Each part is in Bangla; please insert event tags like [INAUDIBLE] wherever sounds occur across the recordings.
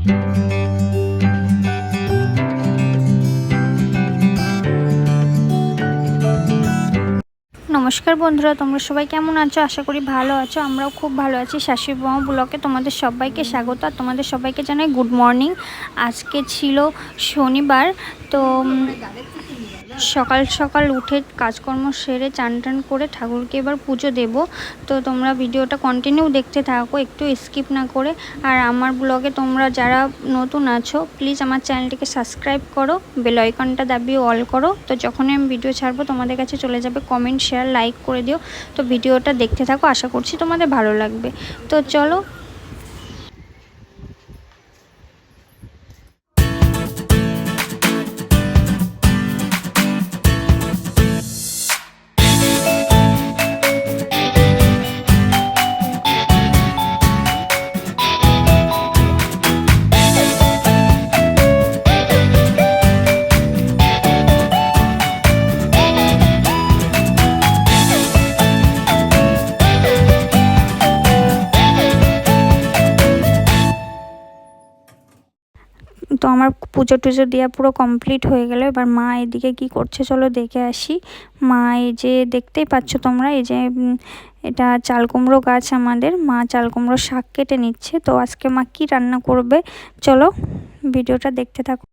নমস্কার বন্ধুরা, তোমরা সবাই কেমন আছো? আশা করি ভালো আছো, আমরাও খুব ভালো আছি। শাশুড়ি বৌমা ব্লকে তোমাদের সবাইকে স্বাগত, আর তোমাদের সবাইকে জানাই গুড মর্নিং। আজকে ছিল শনিবার, তো সকাল সকাল উঠে কাজকর্ম সেরে চান টান করে ঠাকুরকে এবার পুজো দেব। তো তোমরা ভিডিওটা কন্টিনিউ দেখতে থাকো, একটু স্কিপ না করে। আর আমার ব্লগে তোমরা যারা নতুন আছো প্লিজ আমার চ্যানেলটিকে সাবস্ক্রাইব করো বেল আইকনটা দাবিয়ে অল করো। তো যখনই আমি ভিডিও ছাড়বো, তোমাদের কাছে চলে যাবে কমেন্ট শেয়ার লাইক করে দিও। তো ভিডিওটা দেখতে থাকো, আশা করছি তোমাদের ভালো লাগবে। তো চলো তো আমার পুজো টুজো দেওয়া পুরো কমপ্লিট হয়ে গেল। এবার মা এদিকে কি করছে চলো দেখে আসি। মা এই যে দেখতেই পাচ্ছ তোমরা, এই যে এটা চাল কুমড়ো গাছ আমাদের। মা চাল কুমড়ো শাক কেটে নিচ্ছে। তো আজকে মা কি রান্না করবে? চলো ভিডিওটা দেখতে থাকো।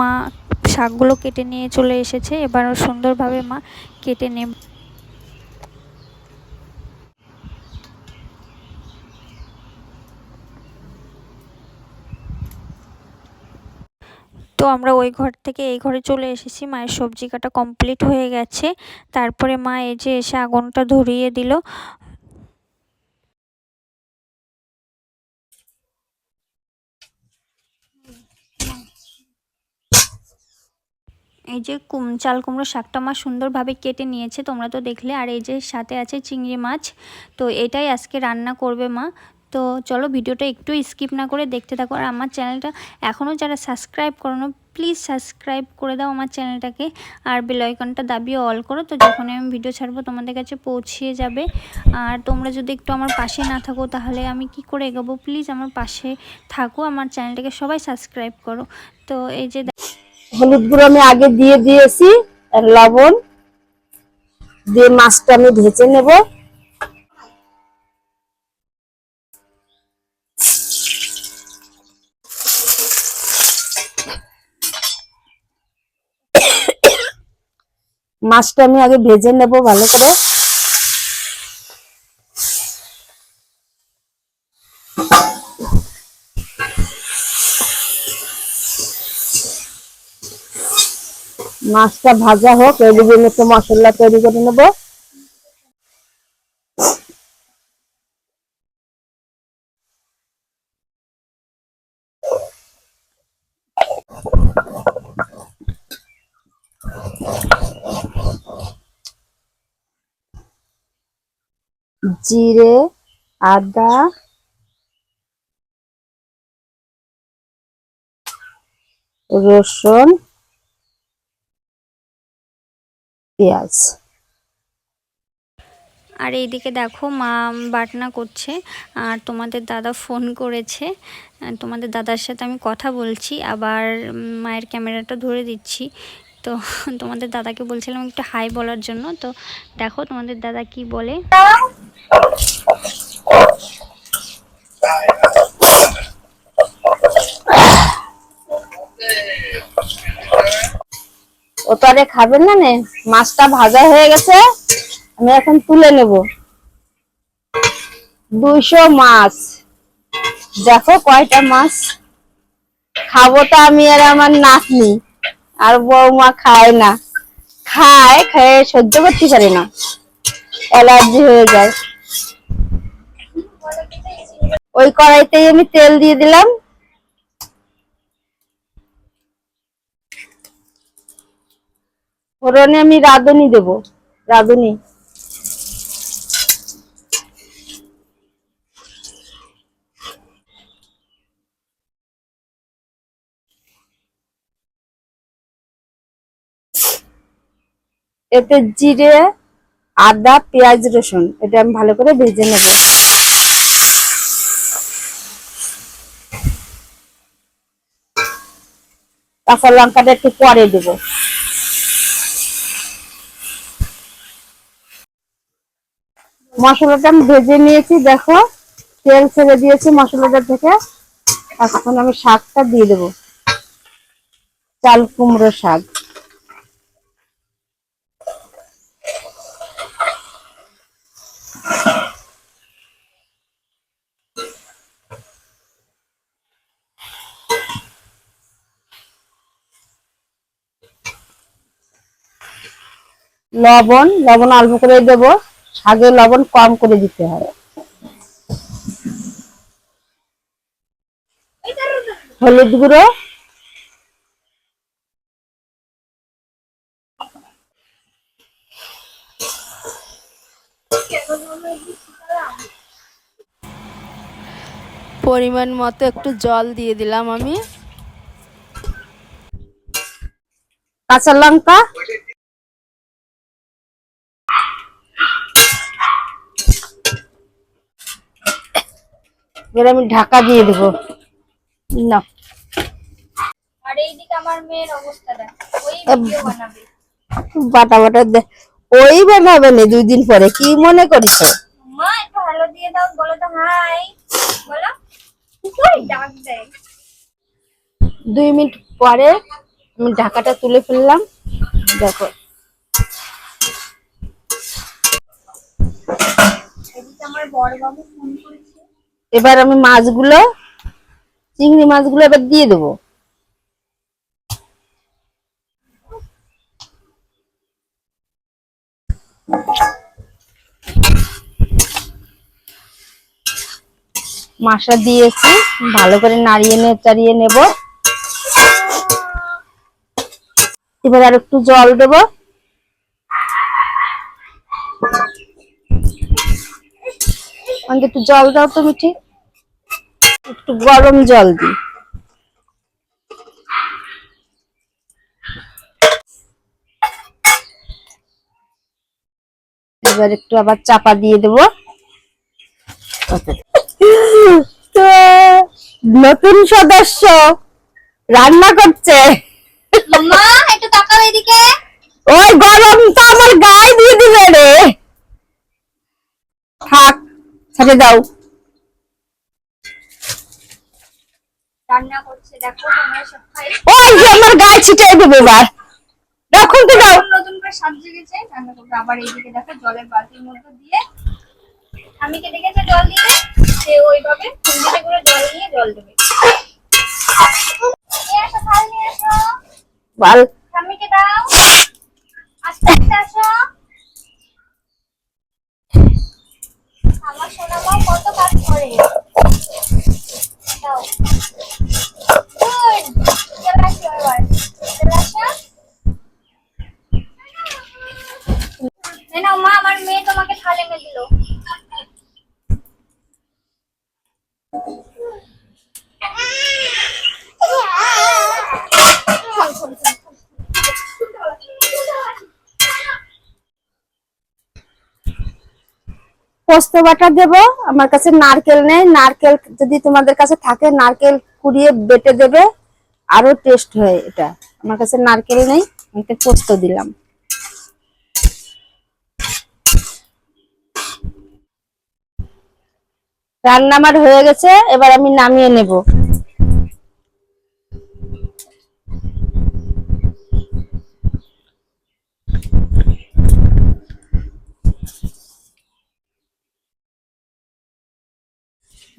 মা শাকগুলো কেটে নিয়ে চলে এসেছে, এবার সুন্দরভাবে মা কেটে নে তো আমরা ওই ঘর থেকে এই ঘরে চলে এসেছি, মায়ের সবজি কাটা কমপ্লিট হয়ে গেছে। তারপরে মা এই যে এসে আগুনটা ধরিয়ে দিল। এই যে কুম, চাল কুমড়ো শাকটা মা সুন্দরভাবে কেটে নিয়েছে, তোমরা তো দেখলে। আর এই যে সাথে আছে চিংড়ি মাছ, তো এটাই আজকে রান্না করবে মা। তো চলো ভিডিওটা একটু স্কিপ না করে দেখতে থাকো। আর আমার চ্যানেলটা এখনও যারা সাবস্ক্রাইব করো প্লিজ সাবস্ক্রাইব করে দাও আমার চ্যানেলটাকে। আর বেল আইকনটা দাবিয়ে অল করো, তো যখন আমি ভিডিও ছাড়বো তোমাদের কাছে পৌঁছিয়ে যাবে। আর তোমরা যদি একটু আমার পাশে না থাকো, তাহলে আমি কি করে এগোবো? প্লিজ আমার পাশে থাকো, আমার চ্যানেলটাকে সবাই সাবস্ক্রাইব করো। তো এই যে হলুদ গুঁড়ো আমি আগে দিয়ে দিয়েছি, আর লবণ দিয়ে মাছটা আমি ভেজে নেব। মাছটা আমি আগে ভেজে নেব ভালো করে। মাছটা ভাজা হোক এদিকে একটু মশলা তৈরি করে নেব। জিরে আদা রসুন পেঁয়াজ আর এইদিকে দেখো, মা বাটনা করছে, আর তোমাদের দাদা ফোন করেছে। তোমাদের দাদার সাথে আমি কথা বলছি, আবার মায়ের ক্যামেরাটা ধরে দিচ্ছি। তো [LAUGHS] তোমাদের দাদাকে বলছিলাম একটু হাই বলার জন্য। তো দেখো তোমাদের দাদা কি বলে। তো আরে খাবেন না নে? মাছটা ভাজা হয়ে গেছে, আমি এখন তুলে নেব। দুইশো মাছ। দেখো কয়টা মাছ। খাব তো আমি আর আমার নাতনি, আর বৌমা খায় না। খায়, খেয়ে, সহ্য করতে পারে না। অ্যালার্জি হয়ে যায়। ওই কড়াইতেই আমি তেল দিয়ে দিলাম। ফোড়নে আমি রাঁধুনি দেব, রাঁধুনি। এতে জিরে, আদা, পেঁয়াজ, রসুন, এটা আমি ভালো করে ভেজে নেব। কাঁচা লঙ্কাটা একটু পরে দেব। মশলাটা আমি ভেজে নিয়েছি, দেখো। তেল ছেড়ে দিয়েছি মশলাটা থেকে। এখন আমি শাকটা দিয়ে দেবো। চাল কুমড়ো শাক। লবণ লবণ অল্প করে দেব। শাকে লবণ কম করে দিতে হয়। হলুদ গুঁড়ো। পরিমাণ মতো একটু জল দিয়ে দিলাম আমি। কাঁচা লঙ্কা। এবার আমি ঢাকা দিয়ে দেবো। না। আর এইদিকে আমার মেয়ের ওই ভিডিও বানাবে। বাটা বাটা ওই বানাবে না দুই দিন পরে কি মনে করিস? মা ভালো দিয়ে দাও বলো তো হাই বলো। ডাক দেয় দুই মিনিট পরে আমি ঢাকাটা তুলে ফেললাম দেখো। আমার বড় বাবু ফোন করেছে। এবার আমি মাছগুলো, চিংড়ি মাছগুলো এবার দিয়ে দেবো। মাসা দিয়েছি, ভালো করে নাড়িয়ে নে, চাড়িয়ে নেব। এবার আর একটু জল দেব। আমাকে একটু জল দাও তো মিঠি। একটু গরম জল দিই। এবার একটু আবার চাপা দিয়ে দেব। তো নতুন সদস্য রান্না করছে। মা একটু তাকাও এদিকে। ওই গরম তো আমার গায়ে দিয়ে দিবে রে থাক ছেড়ে দাও রান্না করছে দেখো তোমরা সব খাই। ওই যে আমার গায়ে ছিটাই দেবে এবার। এখন তো দাও। নতুন করে সাজিয়ে গেছে রান্না করবে। আবার এইদিকে দেখো জলের বালতির মধ্যে দিয়ে আমি কে দেখেছে জল দিয়ে সে ওইভাবে করে জল নিয়ে জল দেবে। নিয়ে আসো থাল নিয়ে আসো। বাল। দাও। আস্তে আস্তে আসো। আমার সোনা মা কত কাজ করে? দাও গুড চলে আসো এবার চলে আসো এই নাও মা আমার মেয়ে তোমাকে থাল এনে দিল পোস্ত বাটা দেবো। আমার কাছে নারকেল নেই। নারকেল যদি তোমাদের কাছে থাকে, নারকেল কুড়িয়ে বেটে দেবে। আরও টেস্ট হয় এটা। আমার কাছে নারকেল নেই। আমি তো পোস্ত দিলাম। রান্না আমার হয়ে গেছে। এবার আমি নামিয়ে নেব।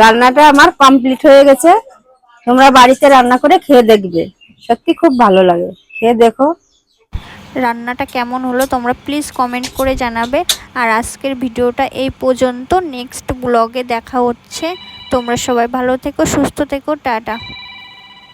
রান্নাটা আমার কমপ্লিট হয়ে গেছে। তোমরা বাড়িতে রান্না করে খেয়ে দেখবে। সত্যি খুব ভালো লাগে। খেয়ে দেখো। রান্নাটা কেমন হলো তোমরা প্লিজ কমেন্ট করে জানাবে। আর আজকের ভিডিওটা এই পর্যন্ত। নেক্সট ব্লগে দেখা হচ্ছে। তোমরা সবাই ভালো থেকো, সুস্থ থেকো, টাটা।